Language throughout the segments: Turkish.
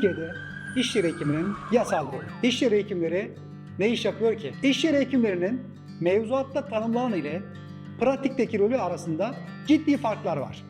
Türkiye'de iş yeri hekiminin yasal rolü. İş yeri hekimleri ne iş yapıyor ki? İş yeri hekimlerinin mevzuatta tanımlanan ile pratikteki rolü arasında ciddi farklar var.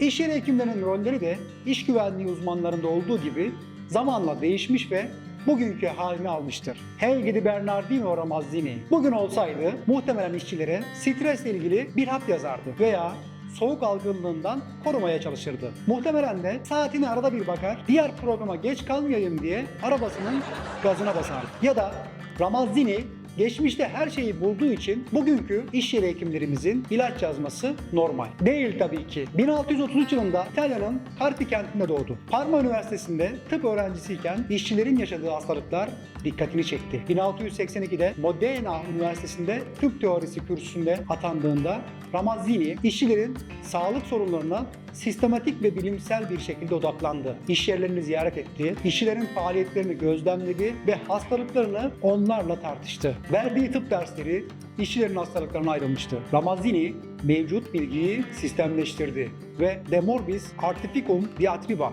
İş yeri hekimlerinin rolleri de iş güvenliği uzmanlarında olduğu gibi zamanla değişmiş ve bugünkü halini almıştır. Helgi Bernardino Ramazzini bugün olsaydı muhtemelen işçilere stresle ilgili bir hap yazardı veya soğuk algınlığından korumaya çalışırdı. Muhtemelen de saatine arada bir bakar, diğer programa geç kalmayayım diye arabasının gazına basardı. Ya da Ramazzini geçmişte her şeyi bulduğu için bugünkü iş yeri hekimlerimizin ilaç yazması normal. Değil tabii ki. 1633 yılında İtalya'nın Carpi kentinde doğdu. Parma Üniversitesi'nde tıp öğrencisiyken işçilerin yaşadığı hastalıklar dikkatini çekti. 1682'de Modena Üniversitesi'nde tıp teorisi kürsüsünde atandığında Ramazzini işçilerin sağlık sorunlarına sistematik ve bilimsel bir şekilde odaklandı. İş yerlerini ziyaret etti, işçilerin faaliyetlerini gözlemledi ve hastalıklarını onlarla tartıştı. Verdiği tıp dersleri işçilerin hastalıklarına ayrılmıştı. Ramazzini mevcut bilgiyi sistemleştirdi ve De Morbis Artificum Diatriba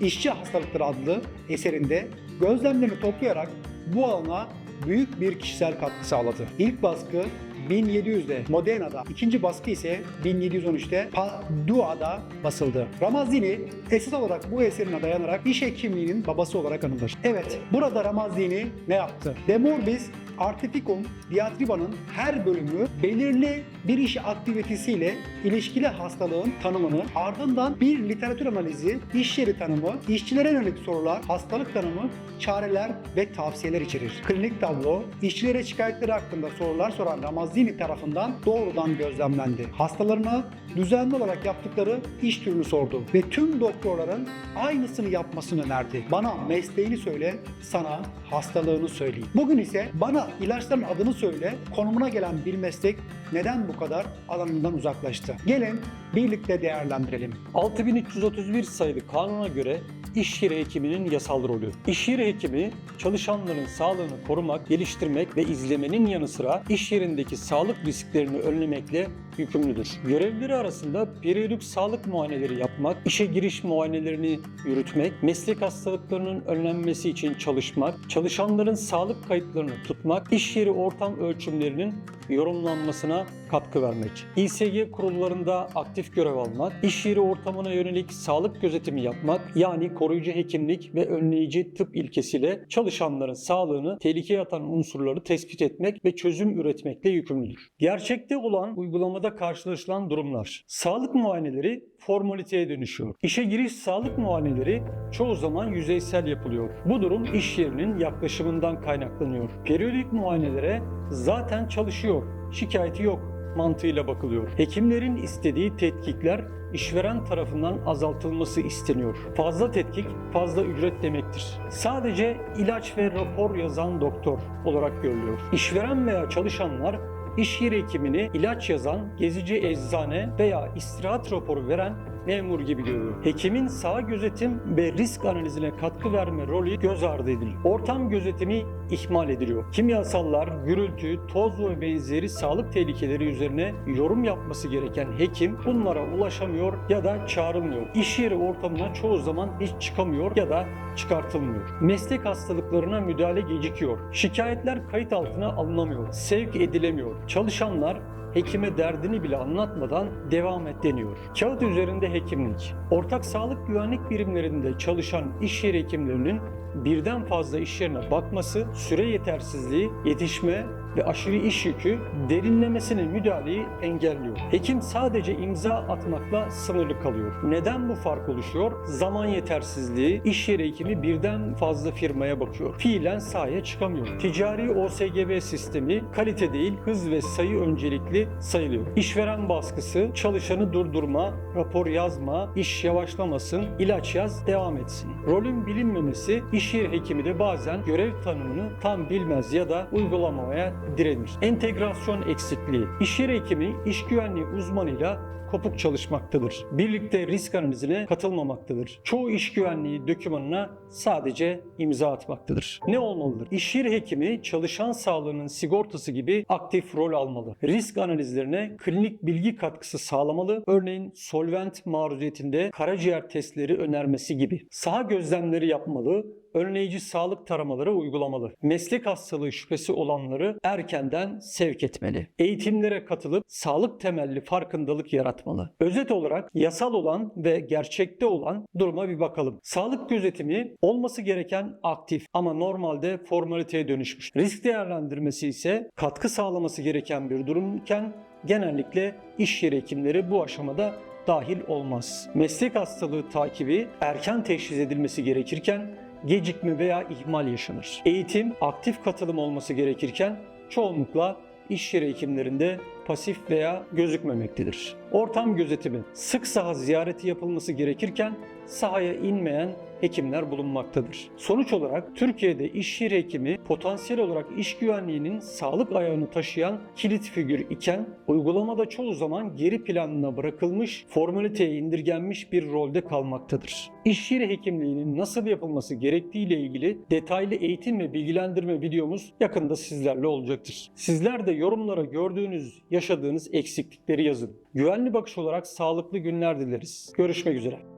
İşçi Hastalıkları adlı eserinde gözlemlerini toplayarak bu alana büyük bir kişisel katkı sağladı. İlk baskı 1700'de Modena'da, ikinci baskı ise 1713'te Padua'da basıldı. Ramazzini esas olarak bu eserine dayanarak diş hekimliğinin babası olarak anılır. Evet, burada Ramazzini ne yaptı? De Morbis Artificum Diatriba'nın her bölümü belirli bir iş aktivitesiyle ilişkili hastalığın tanımını, ardından bir literatür analizi, iş yeri tanımı, işçilere yönelik sorular, hastalık tanımı, çareler ve tavsiyeler içerir. Klinik tablo, işçilere şikayetleri hakkında sorular soran Ramazzini tarafından doğrudan gözlemlendi. Hastalarına düzenli olarak yaptıkları iş türünü sordu ve tüm doktorların aynısını yapmasını önerdi. Bana mesleğini söyle, sana hastalığını söyleyeyim. Bugün ise bana ilaçların adını söyle, konumuna gelen bir meslek neden bu kadar alanından uzaklaştı? Gelin birlikte değerlendirelim. 6331 sayılı kanuna göre iş yeri hekiminin yasal rolü. İş yeri hekimi çalışanların sağlığını korumak, geliştirmek ve izlemenin yanı sıra iş yerindeki sağlık risklerini önlemekle yükümlüdür. Görevleri arasında periyodik sağlık muayeneleri yapmak, işe giriş muayenelerini yürütmek, meslek hastalıklarının önlenmesi için çalışmak, çalışanların sağlık kayıtlarını tutmak, iş yeri ortam ölçümlerinin yorumlanmasına katkı vermek. İSG kurullarında aktif görev almak, iş yeri ortamına yönelik sağlık gözetimi yapmak, yani koruyucu hekimlik ve önleyici tıp ilkesiyle çalışanların sağlığını tehlikeye atan unsurları tespit etmek ve çözüm üretmekle yükümlüdür. Gerçekte olan uygulamada karşılaşılan durumlar. Sağlık muayeneleri formaliteye dönüşüyor. İşe giriş sağlık muayeneleri çoğu zaman yüzeysel yapılıyor. Bu durum iş yerinin yaklaşımından kaynaklanıyor. Periyodik muayenelere zaten çalışıyor, şikayeti yok mantığıyla bakılıyor. Hekimlerin istediği tetkikler işveren tarafından azaltılması isteniyor. Fazla tetkik, fazla ücret demektir. Sadece ilaç ve rapor yazan doktor olarak görülüyor. İşveren veya çalışanlar iş yeri hekimini ilaç yazan, gezici eczane veya istirahat raporu veren memur gibi görüyor. Hekimin sağ gözetim ve risk analizine katkı verme rolü göz ardı ediliyor. Ortam gözetimi ihmal ediliyor. Kimyasallar, gürültü, toz ve benzeri sağlık tehlikeleri üzerine yorum yapması gereken hekim bunlara ulaşamıyor ya da çağrılmıyor. İş yeri ortamına çoğu zaman hiç çıkamıyor ya da çıkartılmıyor. Meslek hastalıklarına müdahale gecikiyor. Şikayetler kayıt altına alınamıyor. Sevk edilemiyor. Çalışanlar hekime derdini bile anlatmadan devam et deniyor. Kağıt üzerinde hekimlik. Ortak sağlık güvenlik birimlerinde çalışan iş yeri hekimlerinin birden fazla iş yerine bakması, süre yetersizliği, yetişme ve aşırı iş yükü derinlemesine müdahaleyi engelliyor. Hekim sadece imza atmakla sınırlı kalıyor. Neden bu fark oluşuyor? Zaman yetersizliği, iş yeri hekimi birden fazla firmaya bakıyor. Fiilen sahaya çıkamıyor. Ticari OSGB sistemi kalite değil hız ve sayı öncelikli sayılıyor. İşveren baskısı, çalışanı durdurma, rapor yazma, iş yavaşlamasın, ilaç yaz, devam etsin. Rolün bilinmemesi, iş yeri hekimi de bazen görev tanımını tam bilmez ya da uygulamamaya direnir. Entegrasyon eksikliği. İş yeri hekimi iş güvenliği uzmanıyla kopuk çalışmaktadır. Birlikte risk analizine katılmamaktadır. Çoğu iş güvenliği dokümanına sadece imza atmaktadır. Ne olmalıdır? İş yeri hekimi çalışan sağlığının sigortası gibi aktif rol almalı. Risk analizlerine klinik bilgi katkısı sağlamalı. Örneğin solvent maruziyetinde karaciğer testleri önermesi gibi. Saha gözlemleri yapmalı, önleyici sağlık taramaları uygulamalı. Meslek hastalığı şüphesi olanları erkenden sevk etmeli. Eğitimlere katılıp sağlık temelli farkındalık yaratmalı. Özet olarak yasal olan ve gerçekte olan duruma bir bakalım. Sağlık gözetimi olması gereken aktif ama normalde formaliteye dönüşmüş. Risk değerlendirmesi ise katkı sağlaması gereken bir durumken genellikle iş yeri hekimleri bu aşamada dahil olmaz. Meslek hastalığı takibi erken teşhis edilmesi gerekirken gecikme veya ihmal yaşanır. Eğitim aktif katılım olması gerekirken çoğunlukla iş yeri hekimlerinde pasif veya gözükmemektedir. Ortam gözetimi sık saha ziyareti yapılması gerekirken sahaya inmeyen hekimler bulunmaktadır. Sonuç olarak Türkiye'de iş yeri hekimi potansiyel olarak iş güvenliğinin sağlık ayağını taşıyan kilit figür iken uygulamada çoğu zaman geri planına bırakılmış, formaliteye indirgenmiş bir rolde kalmaktadır. İş yeri hekimliğinin nasıl yapılması gerektiği ile ilgili detaylı eğitim ve bilgilendirme videomuz yakında sizlerle olacaktır. Sizler de yorumlara gördüğünüz, yaşadığınız eksiklikleri yazın. Güvenli bakış olarak sağlıklı günler dileriz. Görüşmek üzere.